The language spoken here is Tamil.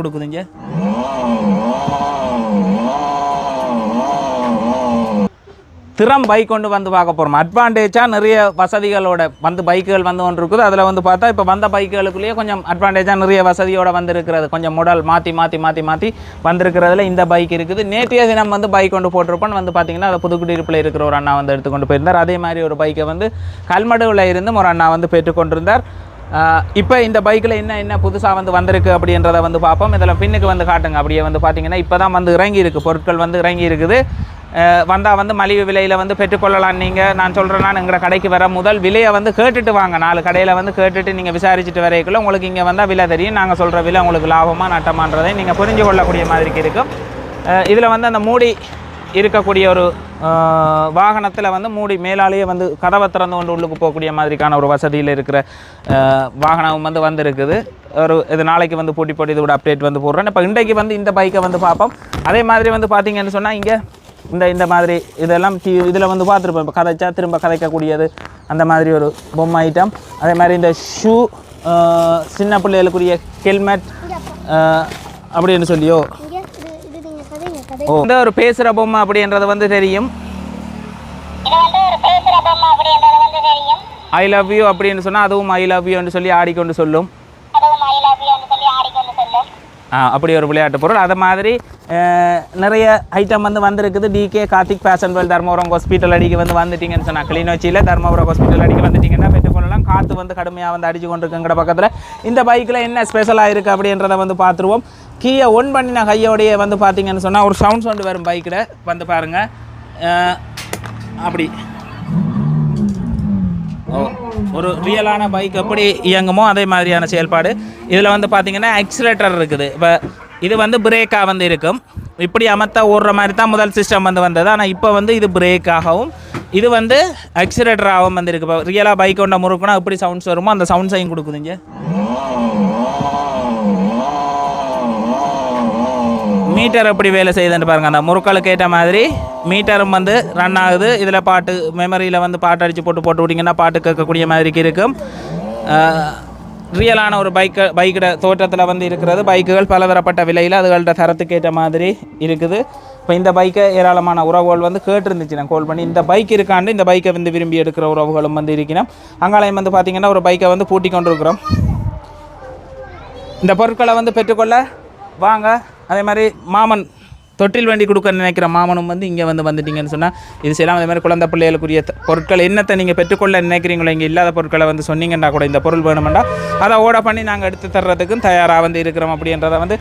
கொடுக்குதுங்க. திறம் பைக் கொண்டு வந்து பார்க்க போகிறோம் அட்வான்டேஜாக நிறைய வசதிகளோட வந்து பைக்குகள் வந்து ஒன்று இருக்குது. அதில் வந்து பார்த்தா இப்போ வந்த பைக்குகளுக்குள்ளேயே கொஞ்சம் அட்வான்டேஜாக நிறைய வசதியோடு வந்திருக்கிறது. கொஞ்சம் முடல் மாற்றி மாற்றி மாற்றி மாற்றி வந்திருக்கிறதுல இந்த பைக் இருக்குது. நேற்றைய தினம் வந்து பைக் கொண்டு போட்டிருப்போம் வந்து பார்த்தீங்கன்னா அதை புதுக்குடியிருப்பில் இருக்கிற ஒரு அண்ணா வந்து எடுத்துக்கொண்டு போயிருந்தார். அதே மாதிரி ஒரு பைக்கை வந்து கல்மடுவில் இருந்தும் ஒரு அண்ணா வந்து பெற்றுக்கொண்டிருந்தார். இப்போ இந்த பைக்கில் என்ன என்ன புதுசாக வந்து வந்திருக்கு அப்படின்றத வந்து பார்ப்போம். இதில் பின்னுக்கு வந்து காட்டுங்க. அப்படியே வந்து பார்த்தீங்கன்னா இப்போ தான் வந்து இறங்கி இருக்குது பொருட்கள் வந்து இறங்கி இருக்குது வந்தால் வந்து மலிவு விலையில் வந்து பெற்றுக்கொள்ளலாம் நீங்கள் நான் சொல்கிறேன்னா எங்கள் கடைக்கு வர முதல் விலையை வந்து கேட்டுட்டு வாங்க. நாலு கடையில் வந்து கேட்டுட்டு நீங்கள் விசாரிச்சுட்டு வரைக்குள்ள உங்களுக்கு இங்கே வந்தால் விலை தெரியும். நாங்கள் சொல்கிற விலை உங்களுக்கு லாபமாக நட்டமான்றதை நீங்கள் புரிஞ்சு கொள்ளக்கூடிய மாதிரி இருக்கும் இதில் வந்து அந்த மூடி இருக்கக்கூடிய ஒரு வாகனத்தில் வந்து மூடி மேலாலேயே வந்து கதவை திறந்து கொண்டு உள்ளுக்கு போகக்கூடிய மாதிரிக்கான ஒரு வசதியில் இருக்கிற வாகனம் வந்து வந்திருக்குது. ஒரு இது நாளைக்கு வந்து போட்டி போட்டு இதோட அப்டேட் வந்து போடுறேன். இப்போ இன்றைக்கு வந்து இந்த பைக்கை வந்து பார்ப்போம். அதே மாதிரி வந்து பார்த்தீங்கன்னு சொன்னால் இங்கே இந்த இந்த மாதிரி இதெல்லாம் டி இதில் வந்து பார்த்துருப்போம். இப்போ கதைச்சா திரும்ப கதைக்கக்கூடியது அந்த மாதிரி ஒரு பொம்மை ஐட்டம் அதே மாதிரி இந்த ஷூ சின்ன பிள்ளைகளுக்குரிய ஹெல்மெட் அப்படின்னு சொல்லியோ இங்க இது இது நீங்க கதைங்க கதை ஓ இந்த ஒரு பேசுகிற பொம்மை அப்படின்றது வந்து தெரியும் வந்து பேசுற பொம்மை அப்படின்றது வந்து தெரியும். ஐ லவ் யூ அப்படின்னு சொன்னால் அதுவும் ஐ லவ் யூன்னு சொல்லி ஆடிக்கொண்டு சொல்லும். ஆ, அப்படி ஒரு விளையாட்டு பொருள். அது மாதிரி நிறைய ஐட்டம் வந்து வந்திருக்குது. TK Karthik fashion Vel Dharmapuram hospital அடிக்க வந்து வந்துட்டீங்கன்னு சொன்னால் கிளிநொச்சியில் தர்மபுரம் ஹாஸ்பிட்டல் அடிக்க வந்துட்டீங்கன்னா பெற்றுக்கொள்ளலாம் காற்று வந்து கடுமையாக வந்து அடிச்சு கொண்டிருக்குங்கிற பக்கத்தில். இந்த பைக்கில் என்ன ஸ்பெஷலாக இருக்குது அப்படின்றத வந்து பார்த்துருவோம். கீயை ஒன் பண்ணின கையோடையே வந்து பார்த்தீங்கன்னு சொன்னால் ஒரு சவுண்ட் சவுண்டு வரும் பைக்கில் வந்து பாருங்கள் அப்படி. ஓ ஒரு ரியலான பைக் எப்படி இயங்குமோ அதே மாதிரியான செயல்பாடு. இதில் வந்து பார்த்தீங்கன்னா ஆக்சிலேட்டர் இருக்குது. இப்போ இது வந்து பிரேக்காக வந்து இருக்கும். இப்படி அமர்த்தா ஓடுற மாதிரி தான் முதல் சிஸ்டம் வந்து வந்தது. ஆனால் இப்போ வந்து இது பிரேக்காகவும் இது வந்து ஆக்சிலேட்டராகவும் வந்து இருக்குது இப்போ ரியலாக பைக் கொண்ட முறுக்குனா எப்படி சவுண்ட்ஸ் வருமோ அந்த சவுண்ட்ஸையும் கொடுக்குதுங்க. மீட்டர் எப்படி வேலை செய்யுதுன்னு பாருங்கள் அந்த முறுக்களுக்கு ஏற்ற மாதிரி மீட்டரும் வந்து ரன் ஆகுது. இதில் பாட்டு மெமரியில் வந்து பாட்டு அடித்து போட்டு போட்டு விட்டிங்கன்னா பாட்டு கேட்கக்கூடிய மாதிரிக்கு இருக்கும். ரியலான ஒரு பைக்கு பைக்கோட தோற்றத்தில் வந்து இருக்கிறது. பைக்குகள் பலதரப்பட்ட விலையில் அதுகள்கிட்ட தரத்துக்கு ஏற்ற மாதிரி இருக்குது. இப்போ இந்த பைக்கை ஏராளமான உறவுகள் வந்து கேட்டிருந்துச்சு. நான் கால் பண்ணி இந்த பைக் இருக்காண்டு இந்த பைக்கை வந்து விரும்பி எடுக்கிற உறவுகளும் வந்து இருக்கணும் அங்காலயம் வந்து பார்த்திங்கன்னா ஒரு பைக்கை வந்து பூட்டி கொண்டிருக்கிறோம் இந்த பொருட்களை வந்து பெற்றுக்கொள்ள வாங்க. அதே மாதிரி மாமன் தொட்டில் வண்டி கொடுக்க நினைக்கிற மாமனும் வந்து இங்கே வந்து வந்துட்டீங்கன்னு சொன்னால் இது செய்யலாம். அதே மாதிரி குழந்தை பிள்ளைகளுக்குரிய பொருட்கள் என்னத்தை நீங்கள் பெற்றுக்கொள்ள நினைக்கிறீங்களோ இங்கே இல்லாத பொருட்களை வந்து சொன்னீங்கன்னா கூட இந்த பொருள் வேணுமெண்டா அதை ஓட பண்ணி நாங்கள் எடுத்து தர்றதுக்கும் தயாராக வந்து இருக்கிறோம் அப்படின்றத வந்து